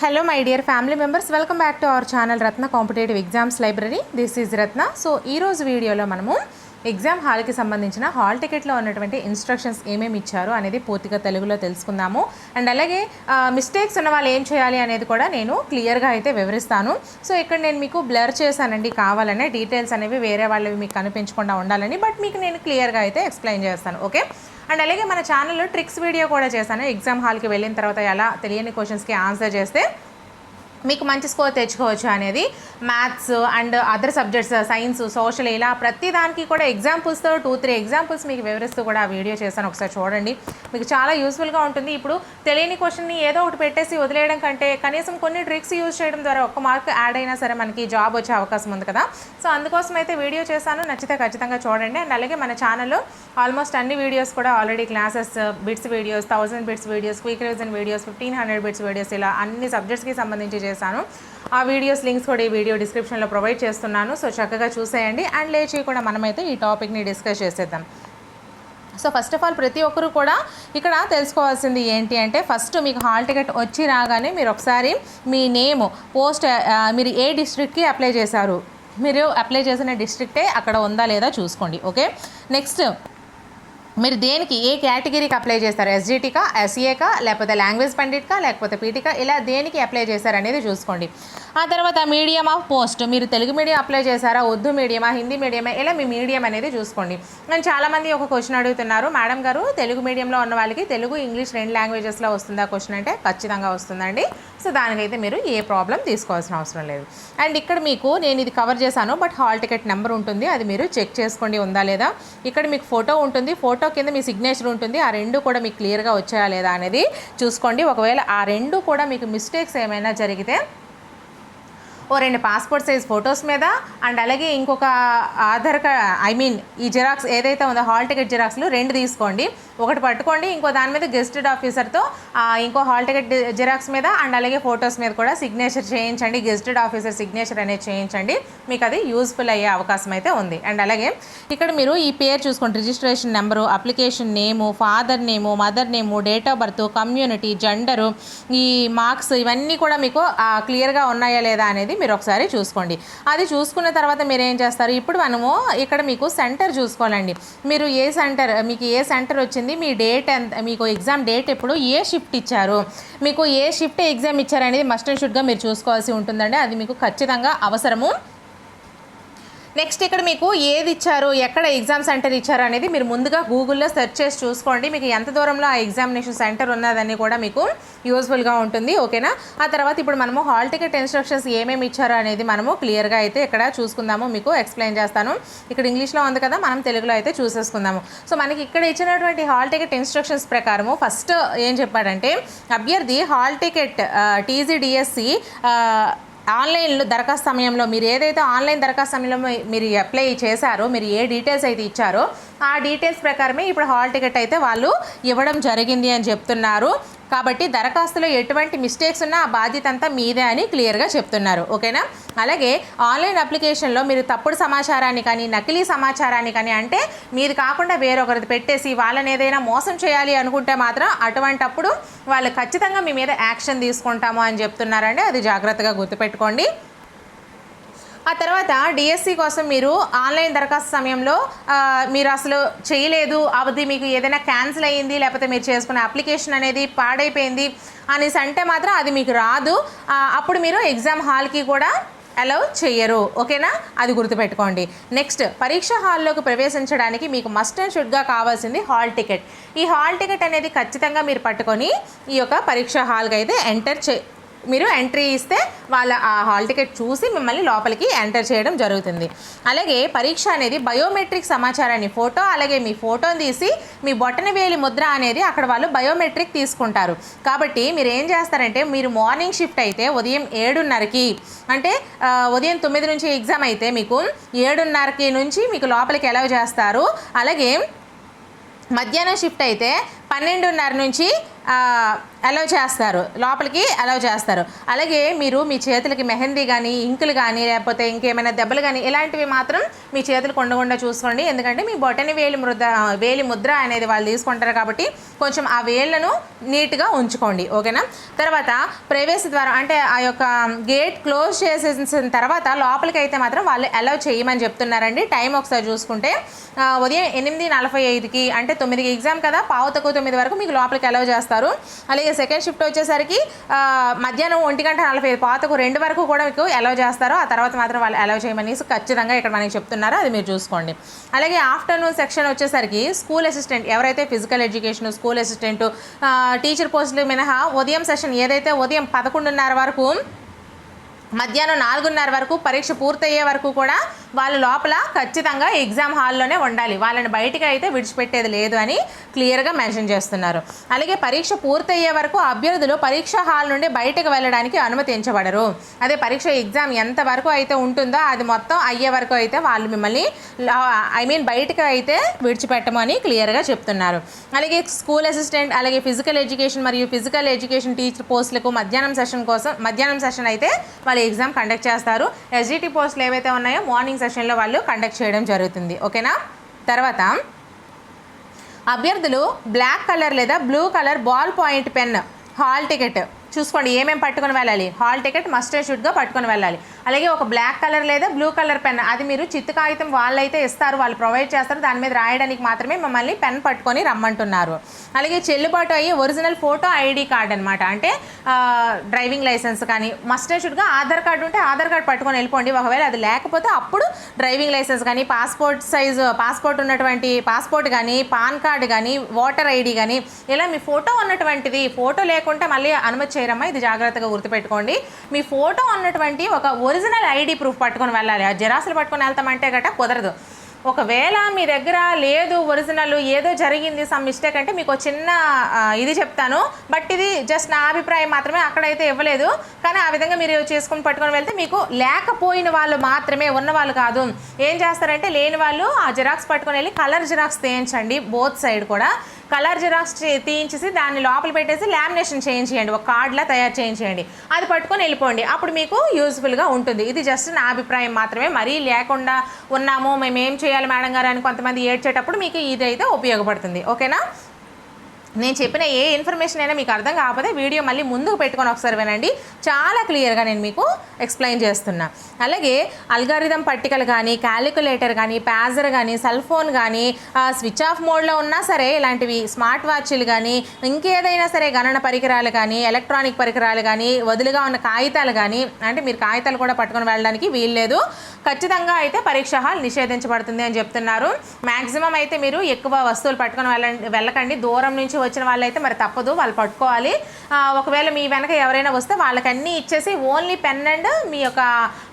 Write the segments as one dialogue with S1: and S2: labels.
S1: Hello my dear family members welcome back to our channel Ratna competitive exams library this is Ratna so ఈ రోజు వీడియోలో మనము exam హాల్కి సంబంధించిన hall టికెట్లో ఉన్నటువంటి ఇన్స్ట్రక్షన్స్ ఏమేమి ఇచ్చారు అనేది పూర్తిగా తెలుగులో తెలుసుకుందాము. అండ్ అలాగే మిస్టేక్స్ ఉన్న వాళ్ళు ఏం చేయాలి అనేది కూడా నేను క్లియర్గా అయితే వివరిస్తాను. సో ఇక్కడ నేను మీకు బ్లర్ చేశానండి కావాలనే. డీటెయిల్స్ అనేవి వేరే వాళ్ళవి మీకు కనిపించకుండా ఉండాలని బట్ మీకు నేను క్లియర్గా అయితే ఎక్స్ప్లెయిన్ చేస్తాను. ఓకే అండ్ అలాగే మన ఛానల్లో ట్రిక్స్ వీడియో కూడా చేశాను. ఎగ్జామ్ హాల్కి వెళ్ళిన తర్వాత ఎలా తెలియని క్వశ్చన్స్కి ఆన్సర్ చేస్తే మీకు మంచి స్కోర్ తెచ్చుకోవచ్చు అనేది. Maths and other subjects science social ఇలా ప్రతి దానికి కూడా ఎగ్జాంపుల్స్తో టూ త్రీ ఎగ్జాంపుల్స్ మీకు వివరిస్తూ కూడా ఆ వీడియో చేశాను ఒకసారి చూడండి. మీకు చాలా యూస్ఫుల్గా ఉంటుంది. ఇప్పుడు తెలియని క్వశ్చన్ని ఏదో ఒకటి పెట్టేసి వదిలేయడం కంటే కనీసం కొన్ని ట్రిక్స్ యూజ్ చేయడం ద్వారా ఒక్క మార్క్ యాడ్ అయినా సరే మనకి జాబ్ వచ్చే అవకాశం ఉంది కదా. సో అందుకోసం అయితే వీడియో చేశాను నచ్చితే ఖచ్చితంగా చూడండి. అండ్ అలాగే మన ఛానల్లో ఆల్మోస్ట్ అన్ని వీడియోస్ కూడా already classes bits videos thousand bits videos quick revision videos fifteen hundred bits videos ఇలా అన్ని సబ్జెక్ట్స్కి సంబంధించి చేశాను. ఆ వీడియోస్ లింక్స్ కూడా ఈ వీడియో డిస్క్రిప్షన్లో ప్రొవైడ్ చేస్తున్నాను. సో చక్కగా చూసేయండి. అండ్ లేచి కూడా మనమైతే ఈ టాపిక్ని డిస్కస్ చేసేద్దాం. సో ఫస్ట్ ఆఫ్ ఆల్ ప్రతి ఒక్కరు కూడా ఇక్కడ తెలుసుకోవాల్సింది ఏంటి అంటే ఫస్ట్ మీకు హాల్ టికెట్ వచ్చి రాగానే మీరు ఒకసారి మీ నేమ్ పోస్ట్ మీరు ఏ డిస్ట్రిక్ట్కి అప్లై చేశారు? మీరు అప్లై చేసిన డిస్ట్రిక్టే అక్కడ ఉందా లేదా చూసుకోండి. ఓకే నెక్స్ట్ మీరు దేనికి ఏ కేటగిరీకి అప్లై చేస్తారు? ఎస్జిటికా ఎస్ఈఏకా లేకపోతే లాంగ్వేజ్ పండిట్కా లేకపోతే పీటీకా ఇలా దేనికి అప్లై చేశారు అనేది చూసుకోండి. ఆ తర్వాత మీడియం ఆఫ్ పోస్ట్. మీరు తెలుగు మీడియం అప్లై చేశారా? ఉర్దూ మీడియమా? హిందీ మీడియమా? ఇలా మీ మీడియం అనేది చూసుకోండి. నేను చాలామంది ఒక క్వశ్చన్ అడుగుతున్నారు. మేడం గారు తెలుగు మీడియంలో ఉన్న వాళ్ళకి తెలుగు ఇంగ్లీష్ రెండు లాంగ్వేజెస్లో వస్తుందా క్వశ్చన్ అంటే? ఖచ్చితంగా వస్తుందండి. సో దానికైతే మీరు ఏ ప్రాబ్లం తీసుకోవాల్సిన అవసరం లేదు. అండ్ ఇక్కడ మీకు నేను ఇది కవర్ చేశాను బట్ హాల్ టికెట్ నెంబర్ ఉంటుంది అది మీరు చెక్ చేసుకోండి ఉందా లేదా? ఇక్కడ మీకు ఫోటో ఉంటుంది ఫోటో కింద మీ సిగ్నేచర్ ఉంటుంది ఆ రెండు కూడా మీకు క్లియర్గా వచ్చాయా లేదా అనేది చూసుకోండి. ఒకవేళ ఆ రెండు కూడా మీకు మిస్టేక్స్ ఏమైనా జరిగితే ఓ రెండు పాస్పోర్ట్ సైజ్ ఫొటోస్ మీద అండ్ అలాగే ఇంకొక ఆధార్ కార్డ్ ఐ మీన్ ఈ జిరాక్స్ ఏదైతే ఉందో హాల్ టికెట్ జిరాక్స్లు రెండు తీసుకోండి. ఒకటి పట్టుకోండి ఇంకో దాని మీద గెస్టెడ్ ఆఫీసర్తో ఇంకో హాల్ టికెట్ జిరాక్స్ మీద అండ్ అలాగే ఫొటోస్ మీద కూడా సిగ్నేచర్ చేయించండి. గెస్టెడ్ ఆఫీసర్ సిగ్నేచర్ అనేది చేయించండి. మీకు అది యూస్ఫుల్ అయ్యే అవకాశం అయితే ఉంది. అండ్ అలాగే ఇక్కడ మీరు ఈ పేరు చూసుకోండి. Registration number application name father name mother name date of birth community gender ఈ మార్క్స్ ఇవన్నీ కూడా మీకు క్లియర్గా ఉన్నాయా లేదా అనేది మీరు ఒకసారి చూసుకోండి. అది చూసుకున్న తర్వాత మీరు ఏం చేస్తారు? ఇప్పుడు మనము ఇక్కడ మీకు సెంటర్ చూసుకోవాలండి. మీరు ఏ సెంటర్ మీకు ఏ సెంటర్ వచ్చింది? మీ డేట్ ఎంత మీకు ఎగ్జామ్ డేట్ ఎప్పుడు? ఏ షిఫ్ట్ ఇచ్చారు? మీకు ఏ షిఫ్ట్ ఎగ్జామ్ ఇచ్చారనేది మస్ట్ అండ్ షుడ్గా మీరు చూసుకోవాల్సి ఉంటుందండి. అది మీకు ఖచ్చితంగా అవసరము నెక్స్ట్ ఇక్కడ మీకు ఏది ఇచ్చారు ఎక్కడ ఎగ్జామ్ సెంటర్ ఇచ్చారు అనేది మీరు ముందుగా గూగుల్లో సెర్చ్ చేసి చూసుకోండి. మీకు ఎంత దూరంలో ఆ ఎగ్జామినేషన్ సెంటర్ ఉన్నదని కూడా మీకు యూస్ఫుల్గా ఉంటుంది. ఓకేనా? ఆ తర్వాత ఇప్పుడు మనము హాల్ టికెట్ ఇన్స్ట్రక్షన్స్ ఏమేమి ఇచ్చారు అనేది మనము క్లియర్గా అయితే ఇక్కడ చూసుకుందాము. మీకు ఎక్స్ప్లెయిన్ చేస్తాను. ఇక్కడ ఇంగ్లీష్లో ఉంది కదా మనం తెలుగులో అయితే చూసేసుకుందాము. సో మనకి ఇక్కడ ఇచ్చినటువంటి హాల్ టికెట్ ఇన్స్ట్రక్షన్స్ ప్రకారము ఫస్ట్ ఏం చెప్పాడంటే అభ్యర్థి హాల్ టికెట్ టీజీడిఎస్సి ఆన్లైన్లో దరఖాస్తు సమయంలో మీరు ఏదైతే ఆన్లైన్ దరఖాస్తు సమయంలో మీరు అప్లై చేశారో మీరు ఏ డీటెయిల్స్ అయితే ఇచ్చారో ఆ డీటెయిల్స్ ప్రకారమే ఇప్పుడు హాల్ టికెట్ అయితే వాళ్ళు ఇవ్వడం జరిగింది అని చెప్తున్నారు. కాబట్టి దరఖాస్తులో ఎటువంటి మిస్టేక్స్ ఉన్నా ఆ బాధ్యత అంతా మీదే అని క్లియర్గా చెప్తున్నారు. ఓకేనా? అలాగే ఆన్లైన్ అప్లికేషన్లో మీరు తప్పుడు సమాచారాన్ని కానీ నకిలీ సమాచారాన్ని కానీ అంటే మీది కాకుండా వేరొకరిది పెట్టేసి వాళ్ళని ఏదైనా మోసం చేయాలి అనుకుంటే మాత్రం అటువంటప్పుడు వాళ్ళు ఖచ్చితంగా మీ మీద యాక్షన్ తీసుకుంటాము అని చెప్తున్నారండి. అది జాగ్రత్తగా గుర్తుపెట్టుకోండి. ఆ తర్వాత డిఎస్సి కోసం మీరు ఆన్లైన్ దరఖాస్తు సమయంలో మీరు అసలు చేయలేదు అది మీకు ఏదైనా క్యాన్సిల్ అయ్యింది లేకపోతే మీరు చేసుకున్న అప్లికేషన్ అనేది పాడైపోయింది అనేసి అంటే మాత్రం అది మీకు రాదు. అప్పుడు మీరు ఎగ్జామ్ హాల్కి కూడా అలౌ చేయరు ఓకేనా? అది గుర్తుపెట్టుకోండి. నెక్స్ట్ పరీక్ష హాల్లోకి ప్రవేశించడానికి మీకు మస్ట్ అండ్ షుడ్గా కావాల్సింది హాల్ టికెట్. ఈ హాల్ టికెట్ అనేది ఖచ్చితంగా మీరు పట్టుకొని ఈ యొక్క పరీక్ష హాల్కి అయితే ఎంటర్ చే మీరు ఎంట్రీ ఇస్తే వాళ్ళ ఆ హాల్ టికెట్ చూసి మిమ్మల్ని లోపలికి ఎంటర్ చేయడం జరుగుతుంది. అలాగే పరీక్ష అనేది బయోమెట్రిక్ సమాచారాన్ని ఫోటో అలాగే మీ ఫోటోని తీసి మీ బొట్టన వేలి ముద్ర అనేది అక్కడ వాళ్ళు బయోమెట్రిక్ తీసుకుంటారు. కాబట్టి మీరు ఏం చేస్తారంటే మీరు మార్నింగ్ షిఫ్ట్ అయితే ఉదయం ఏడున్నరకి అంటే ఉదయం తొమ్మిది నుంచి ఎగ్జామ్ అయితే మీకు ఏడున్నరకి నుంచి మీకు లోపలికి ఎలవ్ చేస్తారు. అలాగే మధ్యాహ్నం షిఫ్ట్ అయితే పన్నెండున్నర నుంచి అలౌ చేస్తారు. లోపలికి అలౌ చేస్తారు. అలాగే మీరు మీ చేతులకి మెహందీ కానీ ఇంకులు కానీ లేకపోతే ఇంకేమైనా దెబ్బలు కానీ ఇలాంటివి మాత్రం మీ చేతులకు కొండకుండా చూసుకోండి. ఎందుకంటే మీ బొటని వేలి ముద్ర వేలి ముద్ర అనేది వాళ్ళు తీసుకుంటారు కాబట్టి కొంచెం ఆ వేళ్ళను నీట్గా ఉంచుకోండి. ఓకేనా? తర్వాత ప్రవేశ ద్వారం అంటే ఆ యొక్క గేట్ క్లోజ్ చేసేసిన తర్వాత లోపలికి అయితే మాత్రం వాళ్ళు అలౌ చేయమని చెప్తున్నారండి. టైం ఒకసారి చూసుకుంటే ఉదయం ఎనిమిది నలభై ఐదుకి అంటే తొమ్మిదికి ఎగ్జామ్ కదా? పావు తక్కువ తొమ్మిది వరకు మీకు లోపలికి అలౌ చేస్తారు. అలాగే సెకండ్ షిఫ్ట్ వచ్చేసరికి మధ్యాహ్నం ఒంటి గంట నలభై ఐదు పాతకు రెండు వరకు కూడా మీకు అలౌ చేస్తారు ఆ తర్వాత మాత్రం వాళ్ళు అలౌ చేయమని ఖచ్చితంగా ఇక్కడ మనకి చెప్తున్నారు అది మీరు చూసుకోండి. అలాగే ఆఫ్టర్నూన్ సెక్షన్ వచ్చేసరికి స్కూల్ అసిస్టెంట్ ఎవరైతే physical education school assistant teacher పోస్టులు మినహా ఉదయం సెషన్ ఏదైతే ఉదయం పదకొండున్నర వరకు మధ్యాహ్నం నాలుగున్నర వరకు పరీక్ష పూర్తయ్యే వరకు కూడా వాళ్ళు లోపల ఖచ్చితంగా ఎగ్జామ్ హాల్లోనే ఉండాలి. వాళ్ళని బయటికి అయితే విడిచిపెట్టేది లేదు అని క్లియర్గా మెన్షన్ చేస్తున్నారు. అలాగే పరీక్ష పూర్తయ్యే వరకు అభ్యర్థులు పరీక్ష హాల్ నుండి బయటకు వెళ్ళడానికి అనుమతించబడరు. అదే పరీక్ష ఎగ్జామ్ ఎంత వరకు అయితే ఉంటుందో అది మొత్తం అయ్యే వరకు అయితే వాళ్ళు మిమ్మల్ని ఐ మీన్ బయటకు అయితే విడిచిపెట్టమని క్లియర్గా చెప్తున్నారు. అలాగే స్కూల్ అసిస్టెంట్ అలాగే ఫిజికల్ ఎడ్యుకేషన్ మరియు ఫిజికల్ ఎడ్యుకేషన్ టీచర్ పోస్టులకు మధ్యాహ్నం సెషన్ కోసం మధ్యాహ్నం సెషన్ అయితే వాళ్ళు ఎగ్జామ్ కండక్ట్ చేస్తారు. ఎస్జిటి పోస్టులు ఏవైతే ఉన్నాయో మార్నింగ్ సెషన్లో వాళ్ళు కండక్ట్ చేయడం జరుగుతుంది. ఓకేనా? తర్వాత అభ్యర్థులు బ్లాక్ కలర్ లేదా blue colour ball point pen hall ticket. చూసుకోండి ఏమేమి పట్టుకొని వెళ్ళాలి? హాల్ టికెట్ మస్ట్ షుడ్గా పట్టుకొని వెళ్ళాలి. అలాగే ఒక బ్లాక్ కలర్ లేదా బ్లూ కలర్ పెన్ అది మీరు చిత్తు కాగితం వాళ్ళైతే ఇస్తారు వాళ్ళు ప్రొవైడ్ చేస్తారు దాని మీద రాయడానికి మాత్రమే మమ్మల్ని పెన్ పట్టుకొని రమ్మంటున్నారు. అలాగే చెల్లుబాటు అయ్యే ఒరిజినల్ ఫోటో ఐడి కార్డ్ అనమాట అంటే డ్రైవింగ్ లైసెన్స్ కానీ మస్ట్ షుడ్గా ఆధార్ కార్డు ఉంటే ఆధార్ కార్డు పట్టుకొని వెళ్ళిపోండి. ఒకవేళ అది లేకపోతే అప్పుడు డ్రైవింగ్ లైసెన్స్ కానీ పాస్పోర్ట్ సైజు పాస్పోర్ట్ ఉన్నటువంటి పాస్పోర్ట్ కానీ పాన్ కార్డు కానీ ఓటర్ ఐడి కానీ ఇలా మీ ఫోటో ఉన్నటువంటిది ఫోటో లేకుంటే మళ్ళీ అనుమతి చేయరమ్మా. ఇది జాగ్రత్తగా గుర్తుపెట్టుకోండి. మీ ఫోటో ఉన్నటువంటి ఒక ఒరిజినల్ ఐడి ప్రూఫ్ పట్టుకొని వెళ్ళాలి. ఆ జెరాక్స్లు పట్టుకొని వెళ్తామంటే గట కుదరదు. ఒకవేళ మీ దగ్గర లేదు ఒరిజినల్ ఏదో జరిగింది సమ్ మిస్టేక్ అంటే మీకు ఒక చిన్న ఇది చెప్తాను. బట్ ఇది జస్ట్ నా అభిప్రాయం మాత్రమే అక్కడైతే ఇవ్వలేదు. కానీ ఆ విధంగా మీరు చేసుకుని పట్టుకొని వెళ్తే మీకు లేకపోయిన వాళ్ళు మాత్రమే ఉన్న వాళ్ళు కాదు. ఏం చేస్తారంటే లేని వాళ్ళు ఆ జిరాక్స్ పట్టుకొని వెళ్ళి కలర్ జిరాక్స్ తీయించండి బోత్ సైడ్ కూడా. కలర్ జిరాక్స్ తీయించేసి దాన్ని లోపల పెట్టేసి లామినేషన్ చేయించేయండి. ఒక కార్డ్లా తయారు చేయించేయండి. అది పట్టుకొని వెళ్ళిపోండి. అప్పుడు మీకు యూస్ఫుల్గా ఉంటుంది. ఇది జస్ట్ నా అభిప్రాయం మాత్రమే. మరీ లేకుండా ఉన్నాము మేము ఏం చేయాలి మేడం గారు అని కొంతమంది ఏడ్చేటప్పుడు మీకు ఇది అయితే ఉపయోగపడుతుంది. ఓకేనా? నేను చెప్పిన ఏ ఇన్ఫర్మేషన్ అయినా మీకు అర్థం కాకపోతే వీడియో మళ్ళీ ముందుకు పెట్టుకొని ఒకసారి వినండి. చాలా క్లియర్గా నేను మీకు ఎక్స్ప్లెయిన్ చేస్తున్నా. అలాగే అల్గారిథం పట్టికలు కానీ క్యాలిక్యులేటర్ కానీ ప్యాజర్ కానీ సెల్ ఫోన్ కానీ స్విచ్ ఆఫ్ మోడ్లో ఉన్నా సరే ఇలాంటివి స్మార్ట్ వాచ్లు కానీ ఇంకేదైనా సరే గణన పరికరాలు కానీ ఎలక్ట్రానిక్ పరికరాలు కానీ వదులుగా ఉన్న కాగితాలు కానీ అంటే మీరు కాగితాలు కూడా పట్టుకొని వెళ్ళడానికి వీల్లేదు. ఖచ్చితంగా అయితే పరీక్ష హాల్ నిషేధించబడుతుంది అని చెప్తున్నారు. మ్యాక్సిమం అయితే మీరు ఎక్కువ వస్తువులు పట్టుకొని వెళ్ళండి వెళ్ళకండి. దూరం నుంచి వచ్చిన వాళ్ళైతే మరి తప్పదు వాళ్ళు పట్టుకోవాలి. ఒకవేళ మీ వెనక ఎవరైనా వస్తే వాళ్ళకి అన్నీ ఇచ్చేసి ఓన్లీ పెన్ అండ్ మీ యొక్క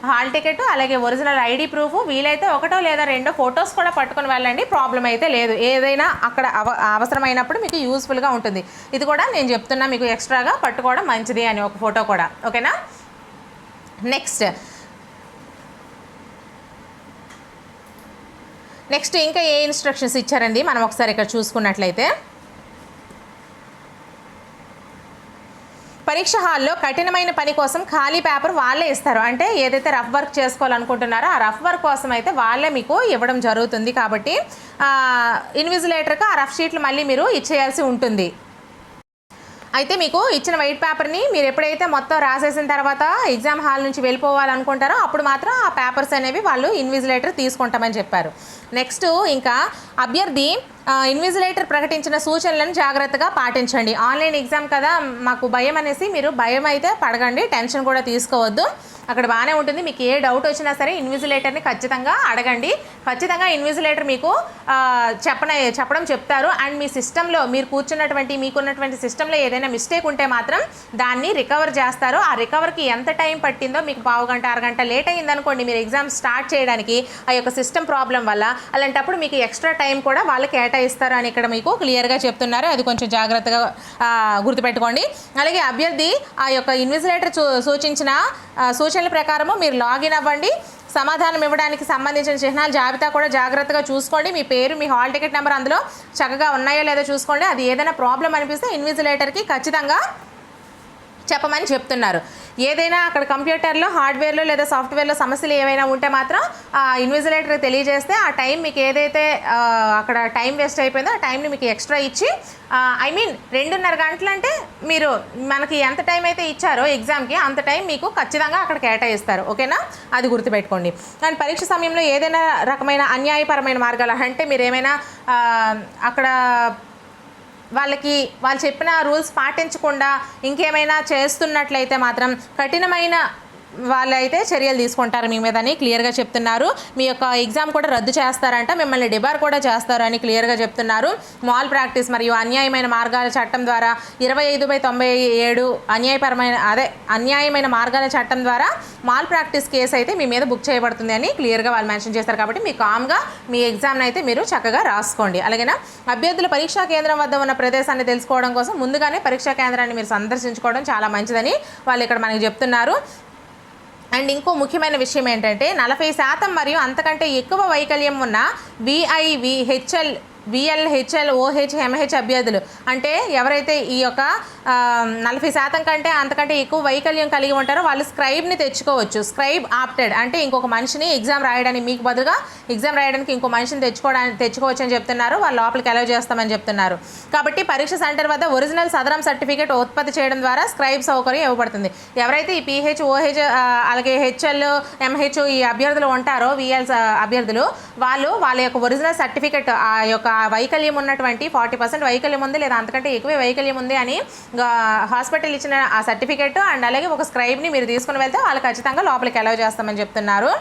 S1: హాల్ టికెట్ అలాగే ఒరిజినల్ ఐడి ప్రూఫ్ వీలైతే ఒకటో లేదా రెండో ఫొటోస్ కూడా పట్టుకొని వెళ్ళండి. ప్రాబ్లం అయితే లేదు. ఏదైనా అక్కడ అవ అవసరమైనప్పుడు మీకు యూస్ఫుల్గా ఉంటుంది. ఇది కూడా నేను చెప్తున్నా మీకు ఎక్స్ట్రాగా పట్టుకోవడం మంచిది అని ఒక ఫోటో కూడా. ఓకేనా నెక్స్ట్ నెక్స్ట్ ఇంకా ఏ ఇన్స్ట్రక్షన్స్ ఇచ్చారండి? మనం ఒకసారి ఇక్కడ చూసుకున్నట్లయితే. పరీక్ష హాల్లో కఠినమైన పని కోసం ఖాళీ పేపర్ వాళ్ళే ఇస్తారు. అంటే ఏదైతే రఫ్ వర్క్ చేసుకోవాలనుకుంటున్నారో ఆ రఫ్ వర్క్ కోసం అయితే వాళ్ళే మీకు ఇవ్వడం జరుగుతుంది కాబట్టి ఇన్విజిలేటర్కి ఆ రఫ్ షీట్లు మళ్ళీ మీరు ఇచ్చేయాల్సి ఉంటుంది. అయితే మీకు ఇచ్చిన వైట్ పేపర్ని మీరు ఎప్పుడైతే మొత్తం రాసేసిన తర్వాత ఎగ్జామ్ హాల్ నుంచి వెళ్ళిపోవాలనుకుంటారో అప్పుడు మాత్రం ఆ పేపర్స్ అనేవి వాళ్ళు ఇన్విజిలేటర్ తీసుకుంటామని చెప్పారు. నెక్స్ట్ ఇంకా అభ్యర్థి ఇన్విజిలేటర్ ప్రకటించిన సూచనలను జాగ్రత్తగా పాటించండి. ఆన్లైన్ ఎగ్జామ్ కదా మాకు భయం అనేసి మీరు భయం అయితే పడగండి టెన్షన్ కూడా తీసుకోవద్దు. అక్కడ బాగానే ఉంటుంది మీకు ఏ డౌట్ వచ్చినా సరే ఇన్విజిలేటర్ని ఖచ్చితంగా అడగండి. ఖచ్చితంగా ఇన్విజిలేటర్ మీకు చెప్పన చెప్పడం చెప్తారు. అండ్ మీ సిస్టంలో మీరు కూర్చున్నటువంటి మీకున్నటువంటి సిస్టంలో ఏదైనా మిస్టేక్ ఉంటే మాత్రం దాన్ని రికవర్ చేస్తారు. ఆ రికవర్కి ఎంత టైం పట్టిందో మీకు పావు గంట అరగంట లేట్ అయిందనుకోండి మీరు ఎగ్జామ్ స్టార్ట్ చేయడానికి ఆ యొక్క సిస్టమ్ ప్రాబ్లం వల్ల అలాంటప్పుడు మీకు ఎక్స్ట్రా టైం కూడా వాళ్ళు కేటాయిస్తారు అని ఇక్కడ మీకు క్లియర్గా చెప్తున్నారు. అది కొంచెం జాగ్రత్తగా గుర్తుపెట్టుకోండి. అలాగే అభ్యర్థి ఆ యొక్క ఇన్విజిలేటర్ సూచించిన సూచనల ప్రకారము మీరు లాగిన్ అవ్వండి. సమాధానం ఇవ్వడానికి సంబంధించిన చిహ్నాలు జాబితా కూడా జాగ్రత్తగా చూసుకోండి. మీ పేరు మీ హాల్ టికెట్ నెంబర్ అందులో చక్కగా ఉన్నాయో లేదో చూసుకోండి. అది ఏదైనా ప్రాబ్లం అనిపిస్తే ఇన్విజిలేటర్కి ఖచ్చితంగా చెప్పమని చెప్తున్నారు. ఏదైనా అక్కడ కంప్యూటర్లో హార్డ్వేర్లో లేదా సాఫ్ట్వేర్లో సమస్యలు ఏమైనా ఉంటే మాత్రం ఆ ఇన్విజిలేటర్ తెలియజేస్తే ఆ టైం మీకు ఏదైతే అక్కడ టైం వేస్ట్ అయిపోయిందో ఆ టైంని మీకు ఎక్స్ట్రా ఇచ్చి ఐ మీన్ రెండున్నర గంటలు అంటే మీరు మనకి ఎంత టైం అయితే ఇచ్చారో ఎగ్జామ్కి అంత టైం మీకు ఖచ్చితంగా అక్కడ కేటాయిస్తారు. ఓకేనా? అది గుర్తుపెట్టుకోండి. అండ్ పరీక్ష సమయంలో ఏదైనా రకమైన అన్యాయపరమైన మార్గాలు అంటే మీరు ఏమైనా అక్కడ వాళ్ళకి వాళ్ళు చెప్పిన రూల్స్ పాటించకుండా ఇంకేమైనా చేస్తున్నట్లయితే మాత్రం కఠినమైన వాళ్ళైతే చర్యలు తీసుకుంటారు మీ మీదని క్లియర్గా చెప్తున్నారు. మీ యొక్క ఎగ్జామ్ కూడా రద్దు చేస్తారంట. మిమ్మల్ని డిబార్ కూడా చేస్తారని క్లియర్గా చెప్తున్నారు. మాల్ ప్రాక్టీస్ మరియు అన్యాయమైన మార్గాల చట్టం ద్వారా ఇరవై ఐదు బై తొంభై ఏడు అన్యాయపరమైన అదే అన్యాయమైన మార్గాల చట్టం ద్వారా మాల్ ప్రాక్టీస్ కేసు అయితే మీ మీద బుక్ చేయబడుతుంది అని క్లియర్గా వాళ్ళు మెన్షన్ చేస్తారు కాబట్టి మీ కామ్గా మీ ఎగ్జామ్ని అయితే మీరు చక్కగా రాసుకోండి. అలాగేనా? అభ్యర్థుల పరీక్షా కేంద్రం వద్ద ఉన్న ప్రదేశాన్ని తెలుసుకోవడం కోసం ముందుగానే పరీక్షా కేంద్రాన్ని మీరు సందర్శించుకోవడం చాలా మంచిదని వాళ్ళు ఇక్కడ మనకి చెప్తున్నారు. అండ్ ఇంకో ముఖ్యమైన విషయం ఏంటంటే నలభై శాతం మరియు అంతకంటే ఎక్కువ వైకల్యం ఉన్న VIV HL VLHL OH MH అభ్యర్థులు. అంటే ఎవరైతే ఈ యొక్క నలభై శాతం కంటే అంతకంటే ఎక్కువ వైకల్యం కలిగి ఉంటారో వాళ్ళు స్క్రైబ్ని తెచ్చుకోవచ్చు. Scribe opted. అంటే ఇంకొక మనిషిని ఎగ్జామ్ రాయడానికి మీకు బదులుగా ఎగ్జామ్ రాయడానికి ఇంకో మనిషిని తెచ్చుకోవడానికి తెచ్చుకోవచ్చు అని చెప్తున్నారు. వాళ్ళు లోపలికి అలౌ చేస్తామని చెప్తున్నారు. కాబట్టి పరీక్ష సెంటర్ వద్ద ఒరిజినల్ సదరం సర్టిఫికేట్ ఉత్పత్తి చేయడం ద్వారా స్క్రైబ్ సౌకర్యం ఇవ్వబడుతుంది. ఎవరైతే ఈ పీహెచ్ ఓహెచ్ అలాగే హెచ్ఎల్ ఎంహెచ్ ఈ అభ్యర్థులు ఉంటారో విఎల్ అభ్యర్థులు వాళ్ళు వాళ్ళ యొక్క ఒరిజినల్ సర్టిఫికేట్ ఆ యొక్క వైకల్యం ఉన్నటువంటి ఫార్టీ పర్సెంట్ వైకల్యం ఉంది లేదా అంతకంటే ఎక్కువ వైకల్యం ఉంది అని హాస్పిటల్ ఇచ్చిన ఆ సర్టిఫికేట్ అండ్ అలాగే ఒక స్క్రైబ్ని మీరు తీసుకుని వెళ్తే వాళ్ళు ఖచ్చితంగా లోపలికి అలౌ చేస్తామని చెప్తున్నారు.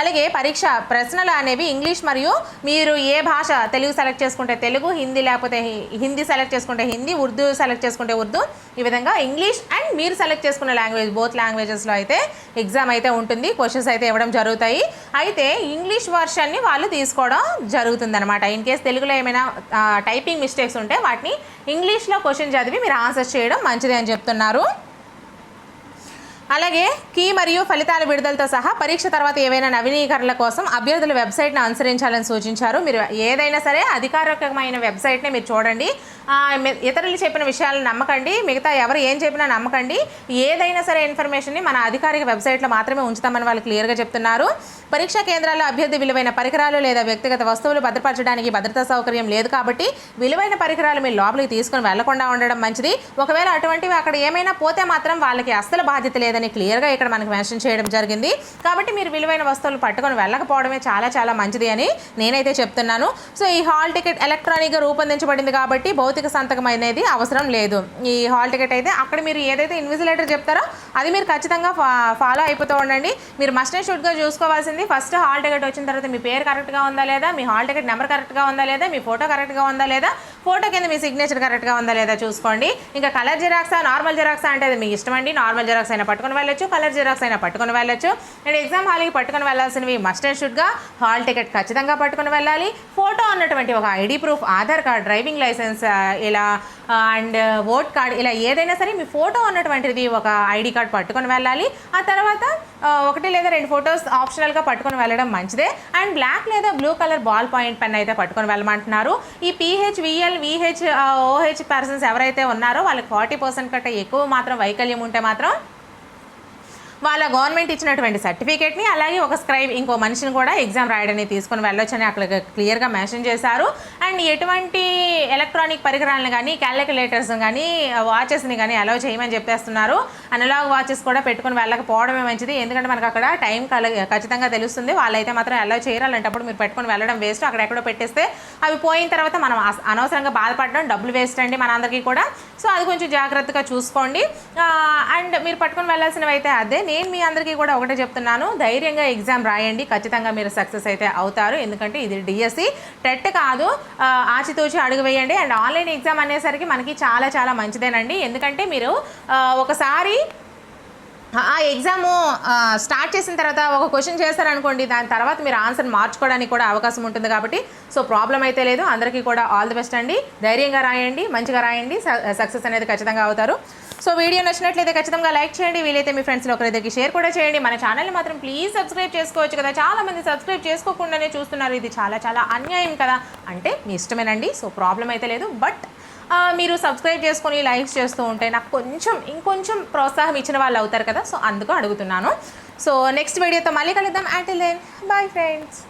S1: అలాగే పరీక్ష ప్రశ్నలు అనేవి ఇంగ్లీష్ మరియు మీరు ఏ భాష తెలుగు సెలెక్ట్ చేసుకుంటే తెలుగు హిందీ లేకపోతే హిందీ సెలెక్ట్ చేసుకుంటే హిందీ ఉర్దూ సెలెక్ట్ చేసుకుంటే ఉర్దూ ఈ విధంగా ఇంగ్లీష్ అండ్ మీరు సెలెక్ట్ చేసుకున్న లాంగ్వేజ్ బోత్ లాంగ్వేజెస్లో అయితే ఎగ్జామ్ అయితే ఉంటుంది క్వశ్చన్స్ అయితే ఇవ్వడం జరుగుతాయి. అయితే ఇంగ్లీష్ వర్షన్ని వాళ్ళు తీసుకోవడం జరుగుతుంది అనమాట ఇన్ కేస్ తెలుగులో ఏమైనా టైపింగ్ మిస్టేక్స్ ఉంటే వాటిని ఇంగ్లీష్లో క్వశ్చన్ చదివి మీరు ఆన్సర్ చేయడం మంచిది అని చెప్తున్నారు. అలాగే కీ మరియు ఫలితాల విడుదలతో సహా పరీక్ష తర్వాత ఏవైనా నవీకరణల కోసం అభ్యర్థుల వెబ్సైట్ను అనుసరించాలని సూచించారు. మీరు ఏదైనా సరే అధికారికమైన వెబ్సైట్ని మీరు చూడండి. ఇతరులు చెప్పిన విషయాలను నమ్మకండి. మిగతా ఎవరు ఏం చెప్పినా నమ్మకండి. ఏదైనా సరే ఇన్ఫర్మేషన్ని మన అధికారిక వెబ్సైట్లో మాత్రమే ఉంచుతామని వాళ్ళు క్లియర్గా చెప్తున్నారు. పరీక్షా కేంద్రాల్లో అభ్యర్థి విలువైన పరికరాలు లేదా వ్యక్తిగత వస్తువులు భద్రపరచడానికి భద్రతా సౌకర్యం లేదు కాబట్టి విలువైన పరికరాలు మీరు లోపలికి తీసుకుని వెళ్ళకుండా ఉండడం మంచిది. ఒకవేళ అటువంటివి అక్కడ ఏమైనా పోతే మాత్రం వాళ్ళకి అస్సలు బాధ్యత లేదని క్లియర్గా ఇక్కడ మనకు మెన్షన్ చేయడం జరిగింది. కాబట్టి మీరు విలువైన వస్తువులు పట్టుకొని వెళ్ళకపోవడమే చాలా చాలా మంచిది అని నేనైతే చెప్తున్నాను. సో ఈ హాల్ టికెట్ ఎలక్ట్రానిక్గా రూపొందించబడింది కాబట్టి భౌతిక భౌతిక సంతకం అనేది అవసరం లేదు. ఈ హాల్ టికెట్ అయితే అక్కడ మీరు ఏదైతే ఇన్విజిలేటర్ చెప్తారో అది మీరు ఖచ్చితంగా ఫా ఫాలో అయిపోతూ ఉండండి. మీరు మస్ట్ అండ్ షుడ్గా చూసుకోవాల్సింది ఫస్ట్ హాల్ టికెట్ వచ్చిన తర్వాత మీ పేరు కరెక్ట్గా ఉందా లేదా మీ హాల్ టికెట్ నెంబర్ కరెక్ట్గా ఉందా లేదా మీ ఫోటో కరెక్ట్గా ఉందా లేదా ఫోటో కింద మీ సిగ్నేచర్ కరెక్ట్గా ఉందా లేదా చూసుకోండి. ఇంకా కలర్ జిరాక్సా నార్మల్ జిరాక్సా అంటే అది మీ ఇష్టం అండి. నార్మల్ జిరాక్స్ అయినా పట్టుకుని వెళ్ళొచ్చు కలర్ జిరాక్స్ అయినా పట్టుకొని వెళ్ళొచ్చు. అండ్ ఎగ్జామ్ హాల్కి పట్టుకొని వెళ్ళాల్సినవి మస్ట్ అండ్ షుడ్గా హాల్ టికెట్ ఖచ్చితంగా పట్టుకొని వెళ్ళాలి. ఫోటో ఉన్నటువంటి ఒక ID proof Aadhaar card driving licence ఇలా అండ్ ఓట్ కార్డ్ ఇలా ఏదైనా సరే మీ ఫోటో ఉన్నటువంటిది ఒక ఐడి కార్డ్ పట్టుకొని వెళ్ళాలి. ఆ తర్వాత ఒకటి లేదా రెండు ఫొటోస్ ఆప్షనల్గా పట్టుకొని వెళ్ళడం మంచిదే. అండ్ బ్లాక్ లేదా blue colour ball point pen అయితే పట్టుకొని వెళ్ళమంటున్నారు. ఈ PH VL VH OH persons ఎవరైతే ఉన్నారో వాళ్ళకి ఫార్టీ పర్సెంట్ కంటే ఎక్కువ మాత్రం వైకల్యం ఉంటే మాత్రం వాళ్ళ గవర్నమెంట్ ఇచ్చినటువంటి సర్టిఫికేట్ని అలాగే ఒక స్క్రైబ్ ఇంకో మనిషిని కూడా ఎగ్జామ్ రాయడానికి తీసుకొని వెళ్ళొచ్చని అక్కడ క్లియర్గా మెన్షన్ చేశారు. అండ్ ఎటువంటి ఎలక్ట్రానిక్ పరికరాలను కానీ క్యాలిక్యులేటర్స్ కానీ వాచెస్ని కానీ అలౌ చేయమని చెప్పేస్తున్నారు. అనలాగ్ వాచెస్ కూడా పెట్టుకొని వెళ్ళకపోవడమే మంచిది. ఎందుకంటే మనకు అక్కడ టైం కల ఖచ్చితంగా తెలుస్తుంది. వాళ్ళైతే మాత్రం అలౌ చేయరు. అలాంటప్పుడు మీరు పెట్టుకొని వెళ్ళడం వేస్ట్ అక్కడ ఎక్కడో పెట్టేస్తే అవి పోయిన తర్వాత మనం అస- అనవసరంగా బాధపడడం డబ్బులు వేస్ట్ అండి మనందరికీ కూడా. సో అది కొంచెం జాగ్రత్తగా చూసుకోండి. అండ్ మీరు పట్టుకొని వెళ్ళాల్సినవి అయితే అదే. నేను మీ అందరికీ కూడా ఒకటే చెప్తున్నాను. ధైర్యంగా ఎగ్జామ్ రాయండి. ఖచ్చితంగా మీరు సక్సెస్ అయితే అవుతారు. ఎందుకంటే ఇది డిఎస్సి టెట్ కాదు ఆ, ఆచితూచి అడుగు వేయండి. అండ్ ఆన్లైన్ ఎగ్జామ్ అనేసరికి మనకి చాలా చాలా మంచిదేనండి. ఎందుకంటే మీరు ఒకసారి ఆ ఎగ్జామ్ స్టార్ట్ చేసిన తర్వాత ఒక క్వశ్చన్ చేస్తారనుకోండి దాని తర్వాత మీరు ఆన్సర్ మార్చుకోవడానికి కూడా అవకాశం ఉంటుంది కాబట్టి సో ప్రాబ్లం అయితే లేదు. అందరికీ కూడా ఆల్ ది బెస్ట్ అండి. ధైర్యంగా రాయండి. మంచిగా రాయండి. సక్సెస్ అనేది ఖచ్చితంగా అవుతారు. సో వీడియో నచ్చినట్లయితే ఖచ్చితంగా లైక్ చేయండి. వీలైతే మీ ఫ్రెండ్స్లో ఒకరిద్దరికి షేర్ కూడా చేయండి. మన ఛానల్ని మాత్రం ప్లీజ్ సబ్స్క్రైబ్ చేసుకోవచ్చు కదా. చాలా మంది సబ్స్క్రైబ్ చేసుకోకుండానే చూస్తున్నారు. ఇది చాలా చాలా అన్యాయం కదా. అంటే మీ ఇష్టమేనండి. సో ప్రాబ్లం అయితే లేదు. బట్ మీరు సబ్స్క్రైబ్ చేసుకొని లైక్స్ చేస్తూ ఉంటే నాకు కొంచెం ఇంకొంచెం ప్రోత్సాహం ఇచ్చిన వాళ్ళు అవుతారు కదా. సో అందుకు అడుగుతున్నాను. సో నెక్స్ట్ వీడియోతో మళ్ళీ కలుద్దాం. అంటే బాయ్ ఫ్రెండ్స్